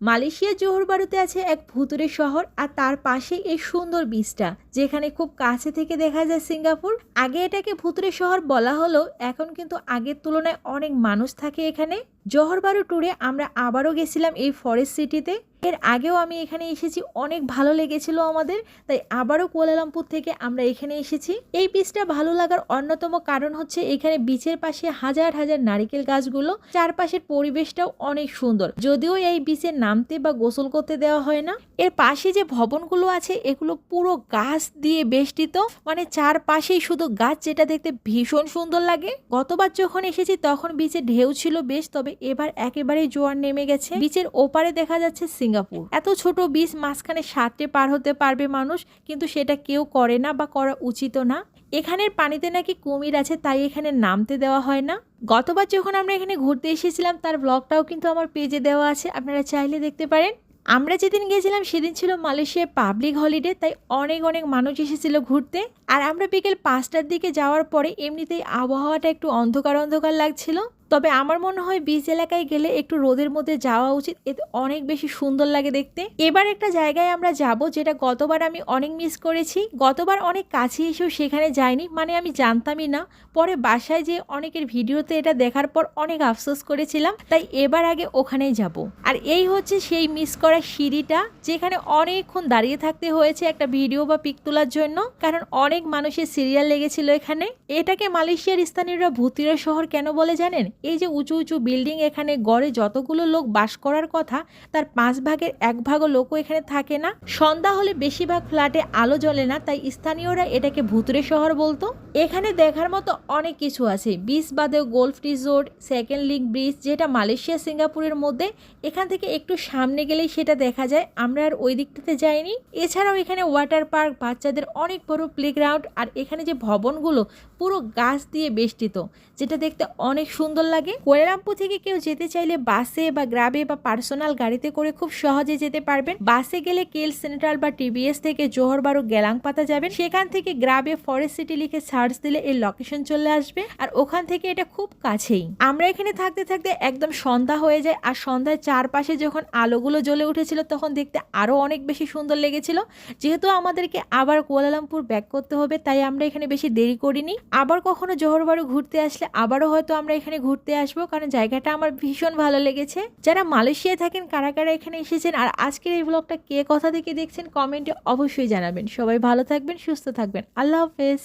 মালয়েশিয়ার জোহরবারুতে আছে এক ভুতুরে শহর আর তার পাশে এই সুন্দর বিচটা যেখানে খুব কাছে থেকে দেখা যায় সিঙ্গাপুর। আগে এটাকে ভুতুরে শহর বলা হলো এখন কিন্তু আগের তুলনায় অনেক মানুষ থাকে এখানে। জোহরবারু ট্যুরে আমরা আবারও গেছিলাম এই ফরেস্ট সিটিতে এর আগেও আমি এখানে এসেছি, অনেক ভালো লেগেছিল আমাদের, তাই আবারও কুয়ালালামপুর থেকে আমরা এখানে এসেছি। এই বিচটা ভালো লাগার অন্যতম কারণ হচ্ছে এখানে বিচের পাশে হাজার হাজার নারিকেল গাছগুলো, চারপাশের পরিবেশটাও অনেক সুন্দর। যদিও এই বিচে নামতে বা গোসল করতে দেওয়া হয় না, এর পাশে যে ভবনগুলো আছে, এগুলো পুরো গাছ দিয়ে বেষ্টিত মানে চারপাশেই শুধু গাছ, যেটা দেখতে ভীষণ সুন্দর লাগে। গতবার যখন এসেছি, তখন বিচে ঢেউ ছিল বেশ, তবে এবার একেবারেই জোয়ার নেমে গেছে। বিচের ওপারে দেখা যাচ্ছে সিঙ্গাপুর। এত ছোট বিচ মাঝখানে সাতটে পার হতে পারবে মানুষ, কিন্তু সেটা কেউ করে না বা করা উচিত না। এখানের পানিতে নাকি কুমির আছে, তাই এখানে নামতে দেওয়া হয় না। গতবার যখন আমরা এখানে ঘুরতে এসেছিলাম, তার ব্লগটাও কিন্তু আমার পেজে দেওয়া আছে, আপনারা চাইলে দেখতে পারেন। আমরা যেদিন গেছিলাম সেদিন ছিল মালয়েশিয়ার পাবলিক হলিডে তাই অনেক অনেক মানুষ এসেছিল ঘুরতে। আর আমরা বিকেল পাঁচটার দিকে যাওয়ার পরে এমনিতেই আবহাওয়াটা একটু অন্ধকার অন্ধকার লাগছিল। তবে আমার মনে হয় বিচ এলাকায় গেলে একটু রোদের মধ্যে যাওয়া উচিত। এতে অনেক বেশি সুন্দর লাগে দেখতে। এবার একটা জায়গায় আমরা যাব যেটা গতবার আমি অনেক মিস করেছি। গতবার অনেক কাছে এসেও সেখানে যাইনি মানে আমি জানতামই না। পরে বাসায় যে অনেকের ভিডিওতে এটা দেখার পর অনেক আফসোস করেছিলাম, তাই এবার আগে ওখানেই যাব। আর এই হচ্ছে সেই মিস করা সিঁড়িটা, যেখানে অনেকক্ষণ দাঁড়িয়ে থাকতে হয়েছে একটা ভিডিও বা পিক তোলার জন্য, কারণ অনেক মানুষের সিরিয়াল লেগেছিল এখানে। এটাকে মালয়েশিয়ার স্থানীয়রা ভূতিরা শহর কেন বলে জানেন? এই যে উঁচু উঁচু বিল্ডিং এখানে গড়ে যতগুলো লোক বাস করার কথা, তার পাঁচ ভাগের এক ভাগও লোকও এখানে থাকে না। সন্ধ্যা হলে বেশিরভাগ ফ্ল্যাটে আলো জ্বলে না, তাই স্থানীয়রা এটাকে ভুতুরে শহর বলতো। এখানে দেখার মতো অনেক কিছু আছে। বিচ বাদেও golf resort second link bridge যেটা মালয়েশিয়া, সিঙ্গাপুরের মধ্যে, এখান থেকে একটু সামনে গেলেই সেটা দেখা যায়। আমরা আর ওই দিকটাতে যাইনি। এছাড়াও এখানে ওয়াটার পার্ক বাচ্চাদের অনেক বড় প্লেগ্রাউন্ড আর এখানে যে ভবনগুলো, পুরো গাছ দিয়ে বেষ্টিত, যেটা দেখতে অনেক সুন্দর লাগে। কোয়ালালামপুর থেকে কেউ যেতে চাইলে বাসে বা গ্রাবে বা পার্সোনাল গাড়িতে করে খুব সহজে যেতে পারবেন। বাসে গেলে কেল সেন্ট্রাল বা টিবিএস থেকে জোহরবারু গেলাংপাতা যাবেন। সেখান থেকে গ্রাবে ফরেস্ট সিটি লিখে সার্চ দিলে এর লোকেশন চলে আসবে। আর ওখান থেকে এটা খুব কাছেই। আমরা এখানে থাকতে থাকতে একদম সন্ধ্যা হয়ে যায়। আর সন্ধ্যায় চারপাশে যখন আলোগুলো জ্বলে উঠেছিল, তখন দেখতে আরও অনেক বেশি সুন্দর লেগেছিল। যেহেতু আমাদেরকে আবার কুয়ালালামপুর ব্যাক করতে হবে, তাই আমরা এখানে বেশি দেরি করিনি। আবার কখনো জোহর জোহরবারু ঘুরতে আসলে আবারও হয়তো আমরা এখানে ঘুরতে আসব, কারণ জায়গাটা আমার ভীষণ ভালো লেগেছে। যারা মালয়েশিয়ায় থাকেন, কারা কারা এখানে এসেছেন, আর আজকের এই ব্লগটা কে, কথা থেকে দেখছেন কমেন্টে অবশ্যই জানাবেন। সবাই ভালো থাকবেন, সুস্থ থাকবেন। আল্লাহ হাফেজ।